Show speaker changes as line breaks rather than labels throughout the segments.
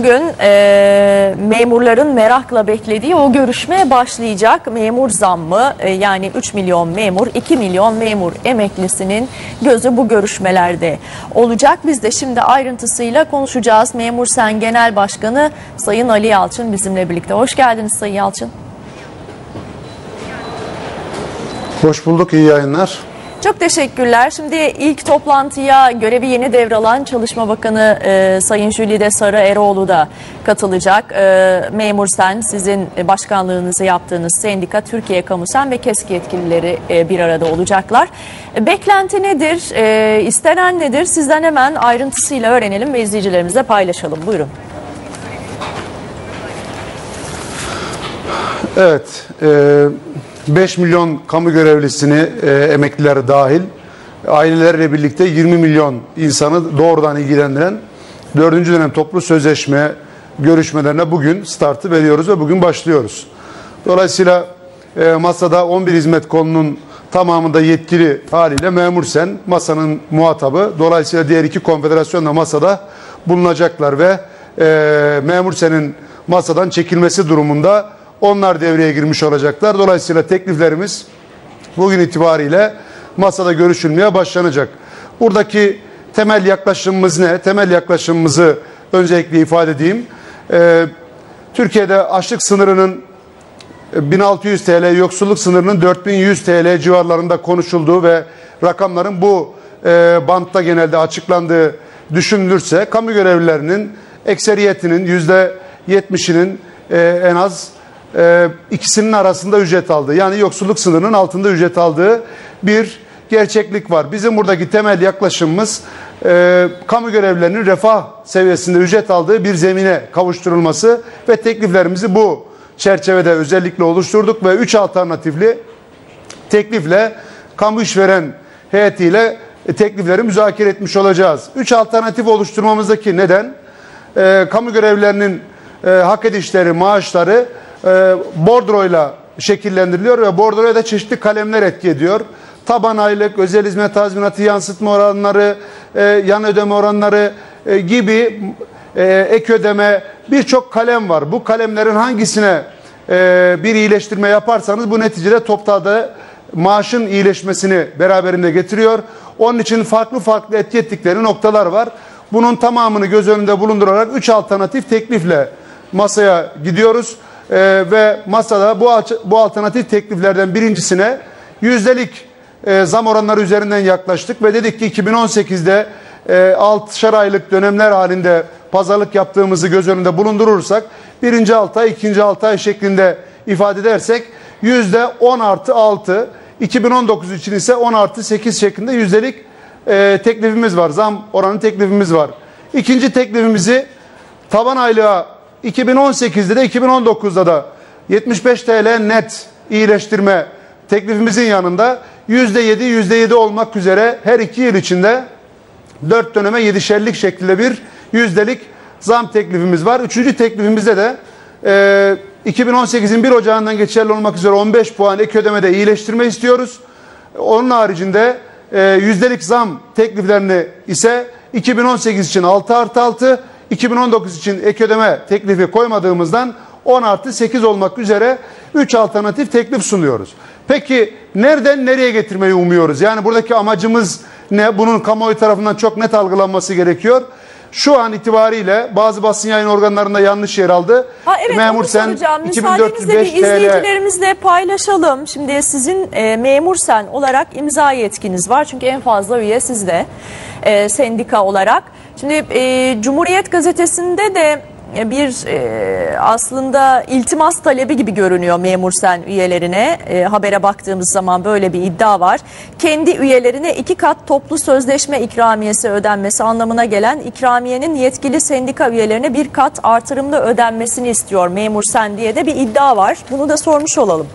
Bugün e, memurların merakla beklediği o görüşme başlayacak. Memur zammı e, yani 3 milyon memur, 2 milyon memur emeklisinin gözü bu görüşmelerde olacak. Biz de şimdi ayrıntısıyla konuşacağız. Memur Sen Genel Başkanı Sayın Ali Yalçın bizimle birlikte. Hoş geldiniz Sayın Yalçın.
Hoş bulduk, iyi yayınlar.
Çok teşekkürler. Şimdi ilk toplantıya görevi yeni devralan Çalışma Bakanı e, Sayın Jülide Sarı Eroğlu da katılacak. E, Memur Sen sizin başkanlığınızı yaptığınız sendika Türkiye Kamusen ve KESK yetkilileri e, bir arada olacaklar. E, beklenti nedir? E, istenen nedir? Sizden hemen ayrıntısıyla öğrenelim ve izleyicilerimizle paylaşalım. Buyurun.
Evet, e, 5 milyon kamu görevlisini e, emeklileri dahil ailelerle birlikte 20 milyon insanı doğrudan ilgilendiren 4. dönem toplu sözleşme görüşmelerine bugün startı veriyoruz ve bugün başlıyoruz. Dolayısıyla e, masada 11 hizmet kolunun tamamında yetkili haliyle memur sen masanın muhatabı. Dolayısıyla diğer iki konfederasyon da masada bulunacaklar ve e, memur senin masadan çekilmesi durumunda onlar devreye girmiş olacaklar. Dolayısıyla tekliflerimiz bugün itibariyle masada görüşülmeye başlanacak. Buradaki temel yaklaşımımız ne? Temel yaklaşımımızı öncelikle ifade edeyim. Ee, Türkiye'de açlık sınırının 1600 TL, yoksulluk sınırının 4100 TL civarlarında konuşulduğu ve rakamların bu e, bantta genelde açıklandığı düşünülürse kamu görevlilerinin ekseriyetinin %70'inin e, en az e, ikisinin arasında ücret aldığı yani yoksulluk sınırının altında ücret aldığı bir gerçeklik var. Bizim buradaki temel yaklaşımımız e, kamu görevlilerinin refah seviyesinde ücret aldığı bir zemine kavuşturulması ve tekliflerimizi bu çerçevede özellikle oluşturduk ve üç alternatifli teklifle kamu işveren heyetiyle teklifleri müzakere etmiş olacağız. Üç alternatif oluşturmamızdaki neden? E, kamu görevlilerinin e, hak edişleri, maaşları e, bordroyla şekillendiriliyor ve bordroya da çeşitli kalemler etki ediyor. Taban aylık, özel hizmet tazminatı yansıtma oranları, e, yan ödeme oranları e, gibi e, ek ödeme birçok kalem var. Bu kalemlerin hangisine e, bir iyileştirme yaparsanız bu neticede toptada maaşın iyileşmesini beraberinde getiriyor. Onun için farklı farklı etki ettikleri noktalar var. Bunun tamamını göz önünde bulundurarak 3 alternatif teklifle masaya gidiyoruz e, ve masada bu, bu alternatif tekliflerden birincisine yüzdelik e, zam oranları üzerinden yaklaştık ve dedik ki 2018'de e, 6'şar aylık dönemler halinde pazarlık yaptığımızı göz önünde bulundurursak birinci 6 ay ikinci 6 ay şeklinde ifade edersek yüzde 10 artı 6 2019 için ise 10 artı 8 şeklinde yüzdelik e, teklifimiz var. Zam oranı teklifimiz var. İkinci teklifimizi taban aylığa 2018'de de 2019'da da 75 TL net iyileştirme teklifimizin yanında %7 %7 olmak üzere her iki yıl içinde 4 döneme 7'şerlik şeklinde bir yüzdelik zam teklifimiz var. Üçüncü teklifimizde de e, 2018'in 1 Ocağı'ndan geçerli olmak üzere 15 puan ek ödemede iyileştirme istiyoruz. Onun haricinde e, yüzdelik zam tekliflerini ise 2018 için 6 artı 6, 2019 için ek ödeme teklifi koymadığımızdan 10 artı 8 olmak üzere 3 alternatif teklif sunuyoruz. Peki nereden nereye getirmeyi umuyoruz? Yani buradaki amacımız ne? Bunun kamuoyu tarafından çok net algılanması gerekiyor. Şu an itibariyle bazı basın yayın organlarında yanlış yer aldı.
Ha, evet, Memur sen 2405 bir izleyicilerimizle paylaşalım. Şimdi sizin e, Memur Sen olarak imza yetkiniz var. Çünkü en fazla üye sizde e, sendika olarak. Şimdi e, Cumhuriyet Gazetesi'nde de e, bir e, aslında iltimas talebi gibi görünüyor memur sen üyelerine. E, habere baktığımız zaman böyle bir iddia var. Kendi üyelerine iki kat toplu sözleşme ikramiyesi ödenmesi anlamına gelen ikramiyenin yetkili sendika üyelerine bir kat artırımlı ödenmesini istiyor memur sen diye de bir iddia var. Bunu da sormuş olalım.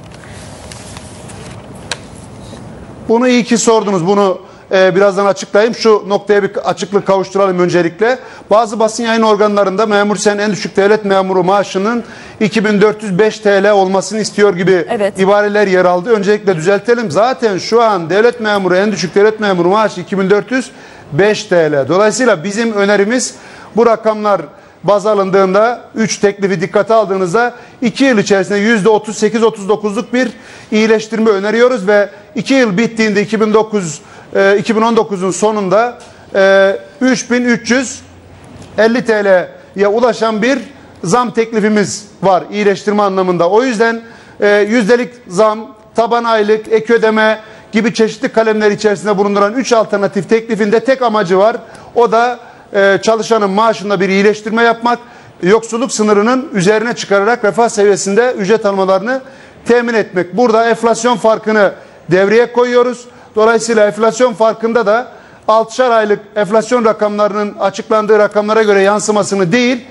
Bunu iyi ki sordunuz. Bunu e, birazdan açıklayayım. Şu noktaya bir açıklık kavuşturalım öncelikle. Bazı basın yayın organlarında memur sen en düşük devlet memuru maaşının 2405 TL olmasını istiyor gibi evet. ibareler yer aldı. Öncelikle düzeltelim. Zaten şu an devlet memuru en düşük devlet memuru maaşı 2405 TL. Dolayısıyla bizim önerimiz bu rakamlar baz alındığında 3 teklifi dikkate aldığınızda 2 yıl içerisinde %38-39'luk bir iyileştirme öneriyoruz ve 2 yıl bittiğinde 2009 e, 2019'un sonunda e, 3350 TL'ye ulaşan bir zam teklifimiz var iyileştirme anlamında. O yüzden e, yüzdelik zam, taban aylık, ek ödeme gibi çeşitli kalemler içerisinde bulunduran 3 alternatif teklifinde tek amacı var. O da e, çalışanın maaşında bir iyileştirme yapmak, yoksulluk sınırının üzerine çıkararak refah seviyesinde ücret almalarını temin etmek. Burada enflasyon farkını devreye koyuyoruz. Dolayısıyla enflasyon farkında da 6'şar aylık enflasyon rakamlarının açıklandığı rakamlara göre yansımasını değil,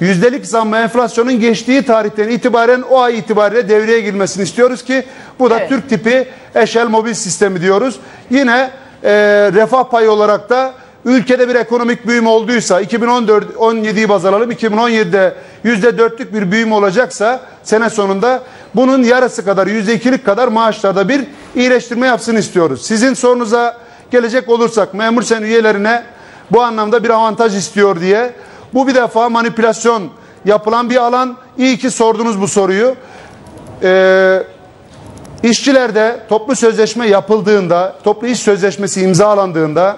yüzdelik zammı enflasyonun geçtiği tarihten itibaren o ay itibariyle devreye girmesini istiyoruz ki bu da
Evet.
Türk tipi eşel mobil sistemi diyoruz. Yine e, refah payı olarak da ülkede bir ekonomik büyüme olduysa 2014 17'yi baz alalım 2017'de %4'lük bir büyüme olacaksa sene sonunda bunun yarısı kadar %2'lik kadar maaşlarda bir iyileştirme yapsın istiyoruz. Sizin sorunuza gelecek olursak memur sen üyelerine bu anlamda bir avantaj istiyor diye bu bir defa manipülasyon yapılan bir alan. İyi ki sordunuz bu soruyu. Ee, işçilerde toplu sözleşme yapıldığında, toplu iş sözleşmesi imzalandığında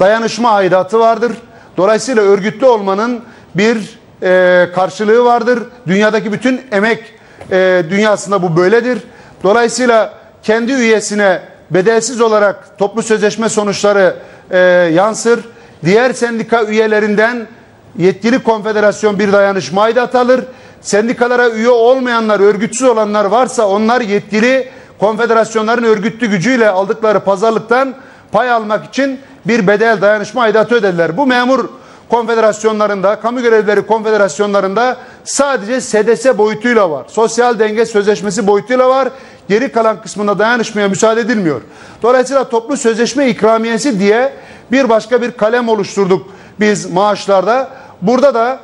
dayanışma aidatı vardır. Dolayısıyla örgütlü olmanın bir e, karşılığı vardır. Dünyadaki bütün emek e, dünyasında bu böyledir. Dolayısıyla kendi üyesine bedelsiz olarak toplu sözleşme sonuçları e, yansır. Diğer sendika üyelerinden yetkili konfederasyon bir dayanışma aidatı alır. Sendikalara üye olmayanlar, örgütsüz olanlar varsa onlar yetkili konfederasyonların örgütlü gücüyle aldıkları pazarlıktan pay almak için bir bedel dayanışma aidatı öderler. Bu memur konfederasyonlarında, kamu görevlileri konfederasyonlarında sadece SDS boyutuyla var. Sosyal denge sözleşmesi boyutuyla var. Geri kalan kısmında dayanışmaya müsaade edilmiyor. Dolayısıyla toplu sözleşme ikramiyesi diye bir başka bir kalem oluşturduk biz maaşlarda. Burada da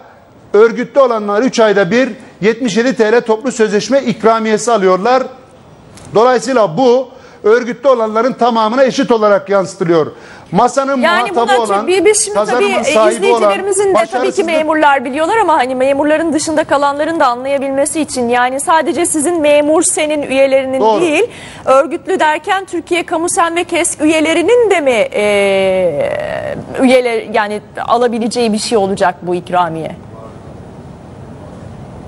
örgütlü olanlar 3 ayda bir 77 TL toplu sözleşme ikramiyesi alıyorlar. Dolayısıyla bu örgütlü olanların tamamına eşit olarak yansıtılıyor. Masanın
Yani
muhatabı olan,
bir biz şimdi tabii e,
sahibi
izleyicilerimizin
olan,
de tabii ki memurlar biliyorlar ama hani memurların dışında kalanların da anlayabilmesi için yani sadece sizin memur senin üyelerinin
Doğru.
değil örgütlü derken Türkiye Kamu Sen ve KESK üyelerinin de mi e, üyeler yani alabileceği bir şey olacak bu ikramiye?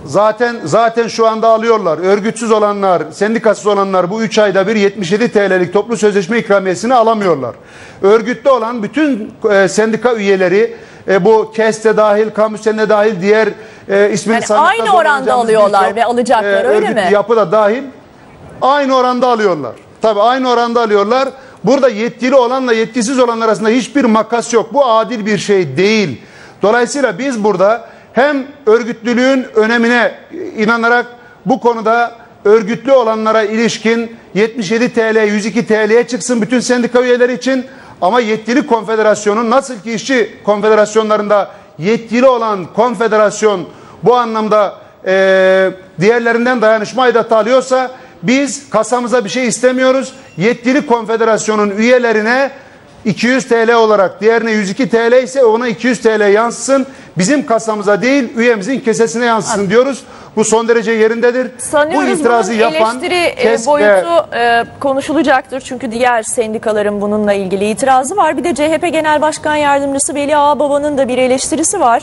Zaten zaten şu anda alıyorlar. Örgütsüz olanlar, sendikasız olanlar bu 3 ayda bir 77 TL'lik toplu sözleşme ikramiyesini alamıyorlar. Örgütlü olan bütün e, sendika üyeleri e, bu KES'te dahil, kamusenle dahil diğer e, ismini
Yani aynı oranda alıyorlar ve alacaklar, öyle
örgütlü
mi?
yapı da dahil aynı oranda alıyorlar. Tabii aynı oranda alıyorlar. Burada yetkili olanla yetkisiz olan arasında hiçbir makas yok. Bu adil bir şey değil. Dolayısıyla biz burada hem örgütlülüğün önemine inanarak bu konuda örgütlü olanlara ilişkin 77 TL 102 TL'ye çıksın bütün sendika üyeleri için ama yetkili konfederasyonun nasıl ki işçi konfederasyonlarında yetkili olan konfederasyon bu anlamda eee, diğerlerinden dayanışma aidatı alıyorsa biz kasamıza bir şey istemiyoruz. Yetkili konfederasyonun üyelerine 200 TL olarak diğerine 102 TL ise ona 200 TL yansısın. Bizim kasamıza değil üyemizin kesesine yansısın diyoruz. Bu son derece yerindedir. Bu
Sanıyoruz
itirazı
bunun
yapan
eleştiri e,
KESK ve-
boyutu e, konuşulacaktır. Çünkü diğer sendikaların bununla ilgili itirazı var. Bir de CHP Genel Başkan Yardımcısı Veli Ağababa'nın da bir eleştirisi var.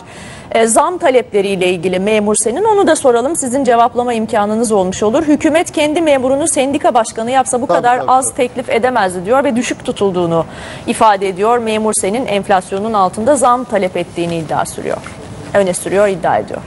E, zam talepleriyle ilgili memur senin. Onu da soralım. Sizin cevaplama imkanınız olmuş olur. Hükümet kendi memurunu sendika başkanı yapsa bu
Tabii,
kadar
tabii,
az
tabii.
teklif edemezdi diyor ve düşük tutulduğunu ifade ediyor. Memur senin enflasyonun altında zam talep ettiğini iddia sürüyor. Öne sürüyor, iddia ediyor.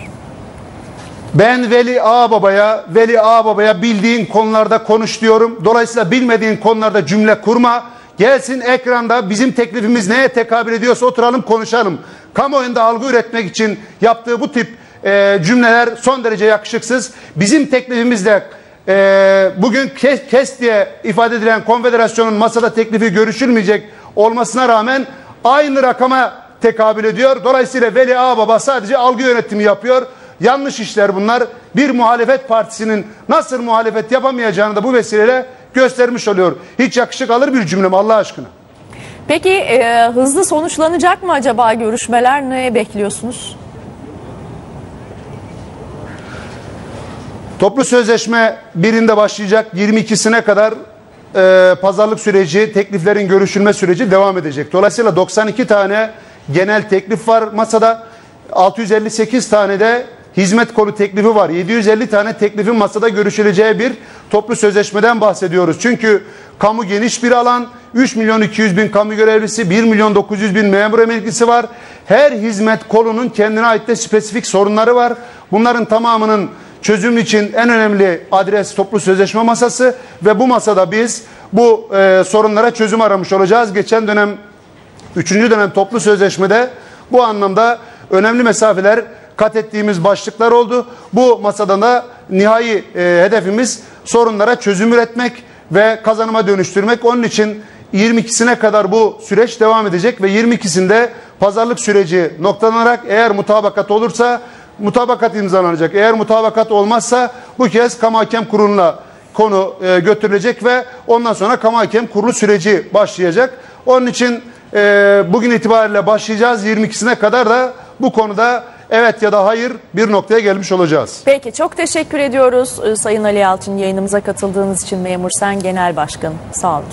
Ben Veli Ağababa'ya, Veli Ağababa'ya bildiğin konularda konuş diyorum. Dolayısıyla bilmediğin konularda cümle kurma. Gelsin ekranda bizim teklifimiz neye tekabül ediyorsa oturalım konuşalım. Kamuoyunda algı üretmek için yaptığı bu tip e, cümleler son derece yakışıksız. Bizim teklifimizde e, bugün kes, kes diye ifade edilen konfederasyonun masada teklifi görüşülmeyecek olmasına rağmen aynı rakama tekabül ediyor. Dolayısıyla Veli Ağababa sadece algı yönetimi yapıyor. Yanlış işler bunlar. Bir muhalefet partisinin nasıl muhalefet yapamayacağını da bu vesileyle göstermiş oluyor. Hiç yakışık alır bir cümle mi Allah aşkına?
Peki e, hızlı sonuçlanacak mı acaba görüşmeler? Ne bekliyorsunuz?
Toplu sözleşme birinde başlayacak 22'sine kadar e, pazarlık süreci, tekliflerin görüşülme süreci devam edecek. Dolayısıyla 92 tane genel teklif var masada. 658 tane de hizmet kolu teklifi var. 750 tane teklifin masada görüşüleceği bir toplu sözleşmeden bahsediyoruz. Çünkü kamu geniş bir alan. 3 milyon 200 bin kamu görevlisi, 1 milyon 900 bin memur emeklisi var. Her hizmet kolunun kendine ait de spesifik sorunları var. Bunların tamamının çözüm için en önemli adres toplu sözleşme masası ve bu masada biz bu e, sorunlara çözüm aramış olacağız. Geçen dönem 3. dönem toplu sözleşmede bu anlamda önemli mesafeler kat ettiğimiz başlıklar oldu. Bu masada da nihai e, hedefimiz sorunlara çözüm üretmek ve kazanıma dönüştürmek. Onun için 22'sine kadar bu süreç devam edecek ve 22'sinde pazarlık süreci noktalanarak eğer mutabakat olursa mutabakat imzalanacak. Eğer mutabakat olmazsa bu kez kamu hakem kuruluna konu e, götürülecek ve ondan sonra kamu hakem kurulu süreci başlayacak. Onun için e, bugün itibariyle başlayacağız. 22'sine kadar da bu konuda evet ya da hayır bir noktaya gelmiş olacağız.
Peki çok teşekkür ediyoruz e, Sayın Ali Yalçın yayınımıza katıldığınız için Memur Sen Genel Başkanım. Sağ olun.